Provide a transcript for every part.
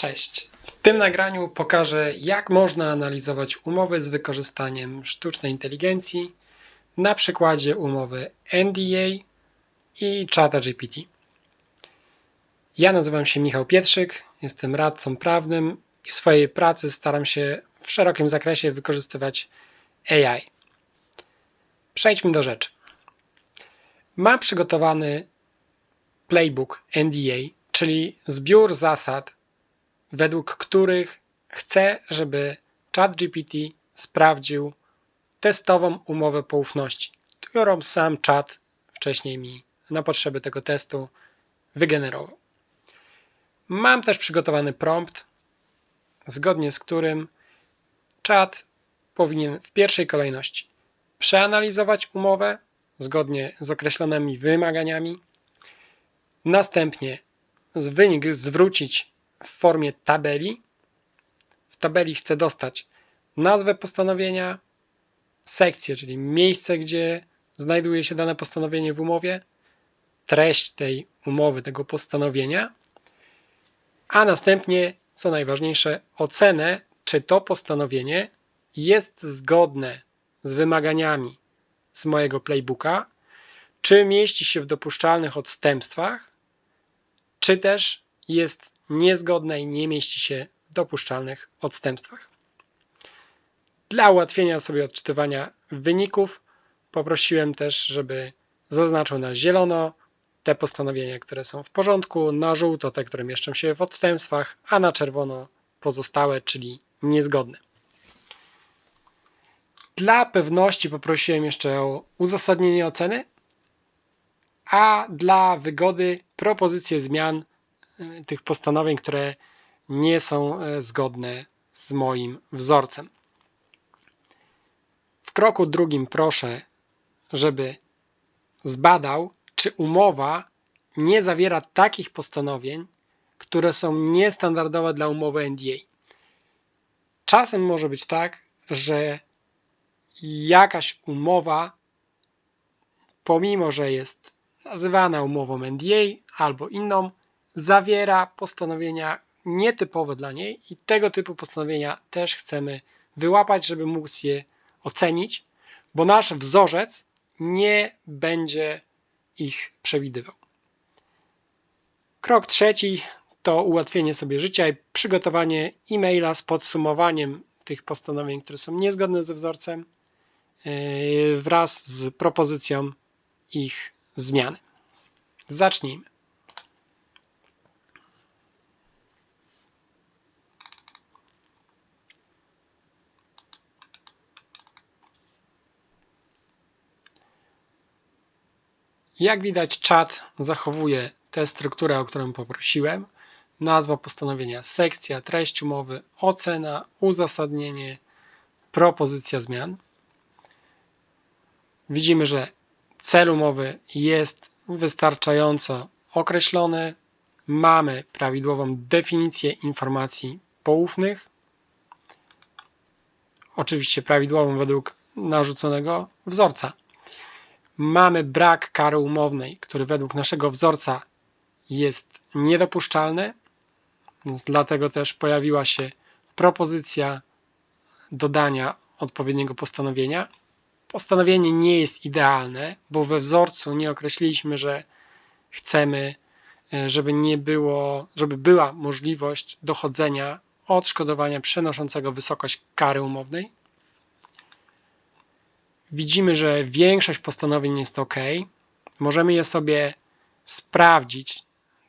Cześć. W tym nagraniu pokażę, jak można analizować umowy z wykorzystaniem sztucznej inteligencji na przykładzie umowy NDA i ChatGPT. Ja nazywam się Michał Pietrzyk, jestem radcą prawnym i w swojej pracy staram się w szerokim zakresie wykorzystywać AI. Przejdźmy do rzeczy. Mam przygotowany playbook NDA, czyli zbiór zasad, według których chcę, żeby ChatGPT sprawdził testową umowę poufności, którą sam czat wcześniej mi na potrzeby tego testu wygenerował. Mam też przygotowany prompt, zgodnie z którym czat powinien w pierwszej kolejności przeanalizować umowę zgodnie z określonymi wymaganiami, następnie wynik zwrócić w formie tabeli. W tabeli chcę dostać nazwę postanowienia, sekcję, czyli miejsce, gdzie znajduje się dane postanowienie w umowie, treść tej umowy, tego postanowienia, a następnie, co najważniejsze, ocenę, czy to postanowienie jest zgodne z wymaganiami z mojego playbooka, czy mieści się w dopuszczalnych odstępstwach, czy też jest niezgodne i nie mieści się w dopuszczalnych odstępstwach. Dla ułatwienia sobie odczytywania wyników poprosiłem też, żeby zaznaczył na zielono te postanowienia, które są w porządku, na żółto te, które mieszczą się w odstępstwach, a na czerwono pozostałe, czyli niezgodne. Dla pewności poprosiłem jeszcze o uzasadnienie oceny, a dla wygody propozycje zmian tych postanowień, które nie są y, zgodne z moim wzorcem. W kroku drugim proszę, żeby zbadał, czy umowa nie zawiera takich postanowień, które są niestandardowe dla umowy NDA. Czasem może być tak, że jakaś umowa, pomimo że jest nazywana umową NDA albo inną, zawiera postanowienia nietypowe dla niej i tego typu postanowienia też chcemy wyłapać, żeby móc je ocenić, bo nasz wzorzec nie będzie ich przewidywał. Krok trzeci to ułatwienie sobie życia i przygotowanie e-maila z podsumowaniem tych postanowień, które są niezgodne ze wzorcem, yy, wraz z propozycją ich zmiany. Zacznijmy. Jak widać, czat zachowuje tę strukturę, o którą poprosiłem. Nazwa postanowienia, sekcja, treść umowy, ocena, uzasadnienie, propozycja zmian. Widzimy, że cel umowy jest wystarczająco określony. Mamy prawidłową definicję informacji poufnych. Oczywiście prawidłową według narzuconego wzorca. Mamy brak kary umownej, który według naszego wzorca jest niedopuszczalny, więc dlatego też pojawiła się propozycja dodania odpowiedniego postanowienia. Postanowienie nie jest idealne, bo we wzorcu nie określiliśmy, że chcemy, e, żeby nie było, żeby była możliwość dochodzenia odszkodowania przenoszącego wysokość kary umownej. Widzimy, że większość postanowień jest ok. Możemy je sobie sprawdzić,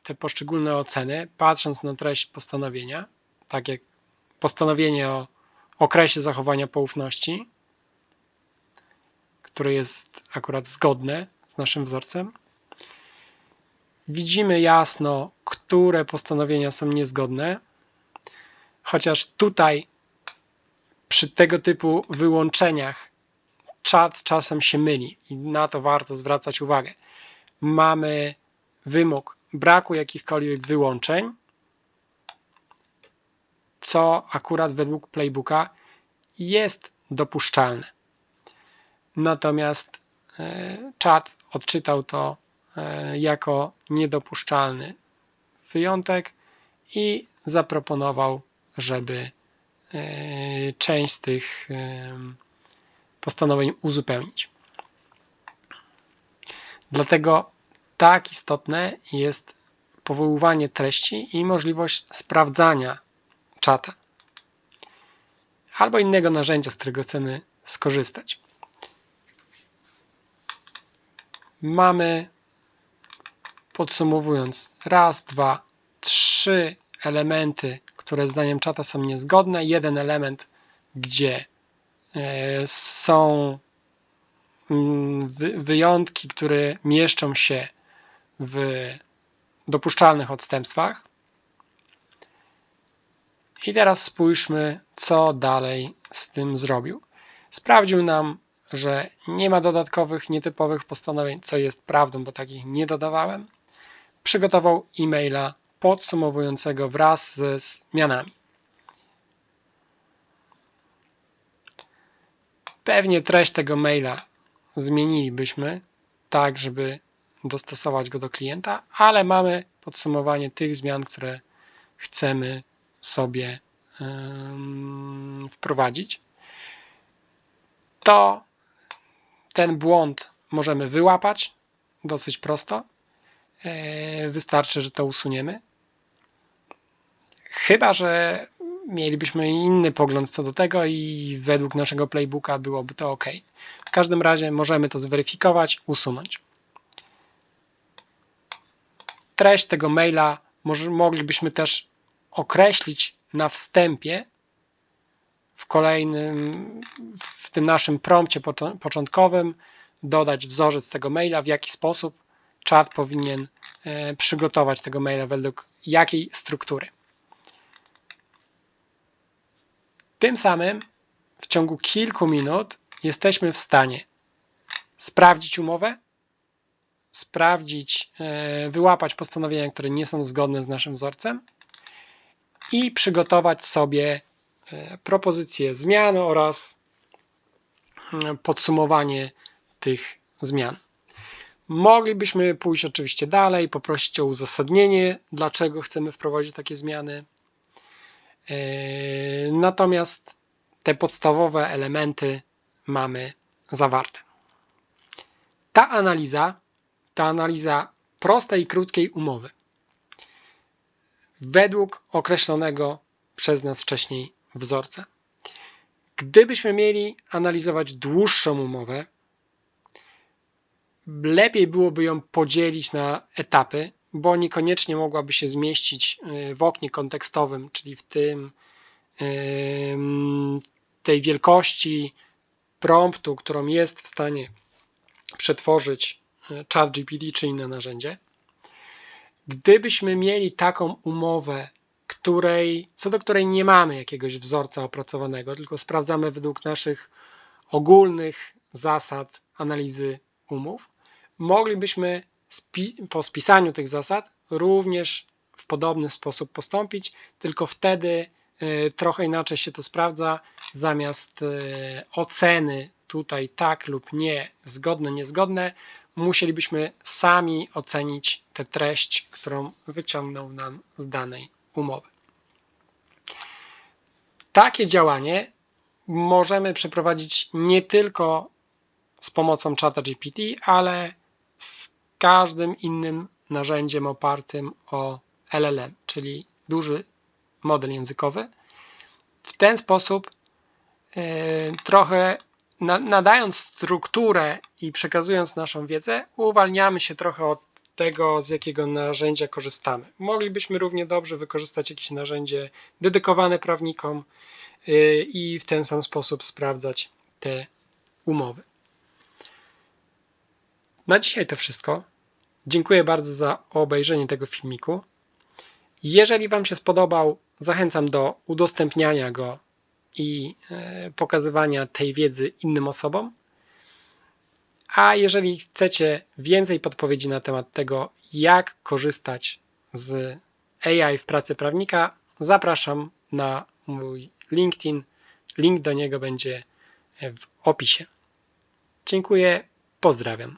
te poszczególne oceny, patrząc na treść postanowienia, tak jak postanowienie o okresie zachowania poufności, które jest akurat zgodne z naszym wzorcem. Widzimy jasno, które postanowienia są niezgodne, chociaż tutaj przy tego typu wyłączeniach czat czasem się myli i na to warto zwracać uwagę. Mamy wymóg braku jakichkolwiek wyłączeń, co akurat według playbooka jest dopuszczalne. Natomiast e, czat odczytał to e, jako niedopuszczalny wyjątek i zaproponował, żeby e, część z tych postanowień uzupełnić. Dlatego tak istotne jest powoływanie treści i możliwość sprawdzania czata albo innego narzędzia, z którego chcemy skorzystać. Mamy, podsumowując, raz, dwa, trzy elementy, które zdaniem czata są niezgodne. Jeden element, gdzie są mm, wyjątki, które mieszczą się w dopuszczalnych odstępstwach. I teraz spójrzmy, co dalej z tym zrobił. Sprawdził nam, że nie ma dodatkowych, nietypowych postanowień, co jest prawdą, bo takich nie dodawałem. Przygotował e-maila podsumowującego wraz ze zmianami. Pewnie treść tego maila zmienilibyśmy tak, żeby dostosować go do klienta, ale mamy podsumowanie tych zmian, które chcemy sobie wprowadzić, to ten błąd możemy wyłapać dosyć prosto. E, wystarczy, że to usuniemy. Chyba, że mielibyśmy inny pogląd co do tego i według naszego playbooka byłoby to ok. W każdym razie możemy to zweryfikować, usunąć. Treść tego maila może, moglibyśmy też określić na wstępie w kolejnym, w tym naszym prompcie początkowym, dodać wzorzec tego maila, w jaki sposób czat powinien e, przygotować tego maila, według jakiej struktury. Tym samym w ciągu kilku minut jesteśmy w stanie sprawdzić umowę, sprawdzić, e, wyłapać postanowienia, które nie są zgodne z naszym wzorcem i przygotować sobie e, propozycję zmian oraz mm, podsumowanie tych zmian. Moglibyśmy pójść oczywiście dalej, poprosić o uzasadnienie, dlaczego chcemy wprowadzić takie zmiany. E, natomiast te podstawowe elementy mamy zawarte. Ta analiza, ta analiza prostej krótkiej umowy według określonego przez nas wcześniej wzorca. Gdybyśmy mieli analizować dłuższą umowę, lepiej byłoby ją podzielić na etapy, bo niekoniecznie mogłaby się zmieścić y, w oknie kontekstowym, czyli w tym tej wielkości promptu, którą jest w stanie przetworzyć y, ChatGPT czy inne narzędzie. Gdybyśmy mieli taką umowę, której, co do której nie mamy jakiegoś wzorca opracowanego, tylko sprawdzamy według naszych ogólnych zasad analizy umów, moglibyśmy po spisaniu tych zasad również w podobny sposób postąpić, tylko wtedy e, trochę inaczej się to sprawdza. Zamiast e, oceny tutaj tak lub nie, zgodne, niezgodne, musielibyśmy sami ocenić tę treść, którą wyciągnął nam z danej umowy. Takie działanie możemy przeprowadzić nie tylko z pomocą czata GPT, ale z każdym innym narzędziem opartym o LLM, czyli duży model językowy. W ten sposób yy, trochę nadając strukturę i przekazując naszą wiedzę, uwalniamy się trochę od tego, z jakiego narzędzia korzystamy. Moglibyśmy równie dobrze wykorzystać jakieś narzędzie dedykowane prawnikom y, i w ten sam sposób sprawdzać te umowy. Na dzisiaj to wszystko. Dziękuję bardzo za obejrzenie tego filmiku. Jeżeli Wam się spodobał, zachęcam do udostępniania go i e, pokazywania tej wiedzy innym osobom. A jeżeli chcecie więcej podpowiedzi na temat tego, jak korzystać z AI w pracy prawnika, zapraszam na mój LinkedIn. Link do niego będzie w opisie. Dziękuję, pozdrawiam.